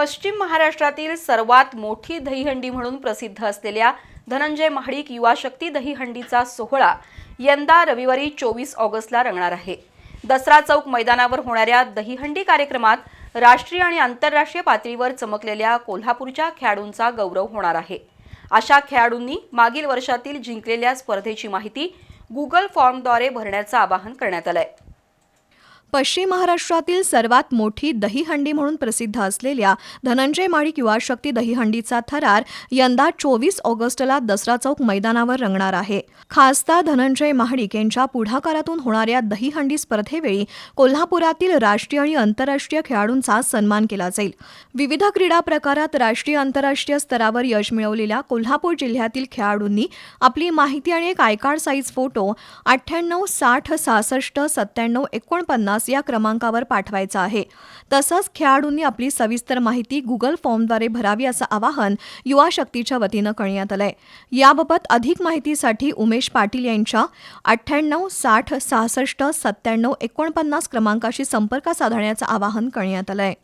पश्चिम महाराष्ट्रातील सर्वात मोठी दहीहंडी म्हणून प्रसिद्ध असलेल्या धनंजय महाडिक युवा शक्ती दहीहंडीचा सोहळा यंदा रविवारी चोवीस ऑगस्टला रंगणार आहे. दसरा चौक मैदानावर होणाऱ्या दहीहंडी कार्यक्रमात राष्ट्रीय आणि आंतरराष्ट्रीय पातळीवर चमकलेल्या कोल्हापूरच्या खेळाडूंचा गौरव होणार आहे. अशा खेळाडूंनी मागील वर्षातील जिंकलेल्या स्पर्धेची माहिती गुगल फॉर्मद्वारे भरण्याचं आवाहन करण्यात आलं आहे पश्चिम महाराष्ट्रातील सर्वात मोठी दहीहंडी म्हणून प्रसिद्ध असलेल्या धनंजय माळी युवा शक्ती दहीहंडीचा थरार यंदा चोवीस ऑगस्टला दसरा चौक मैदानावर रंगणार आहे. खासदार धनंजय महाडिक यांच्या पुढाकारातून होणाऱ्या दहीहंडी स्पर्धेवेळी कोल्हापुरातील राष्ट्रीय आणि आंतरराष्ट्रीय खेळाडूंचा सन्मान केला जाईल. विविध क्रीडा प्रकारात राष्ट्रीय आंतरराष्ट्रीय स्तरावर यश मिळवलेल्या कोल्हापूर जिल्ह्यातील खेळाडूंनी आपली माहिती आणि एक आयकार्ड साईज फोटो अठ्ठ्याण्णव साठ सहासष्ट सत्त्याण्णव एकोणपन्नास या क्रमांकावर पाठवायचा आहे. तसंच खेळाडूंनी आपली सविस्तर माहिती गुगल फॉर्मद्वारे भरावी असं आवाहन युवा शक्तीच्या वतीनं करण्यात आलंय. याबाबत अधिक माहितीसाठी उमेश पाटील यांच्या अठ्ठ्याण्णव साठ सहासष्ट सत्त्याण्णव एकोणपन्नास क्रमांकाशी संपर्क साधण्याचं आवाहन करण्यात आलंय.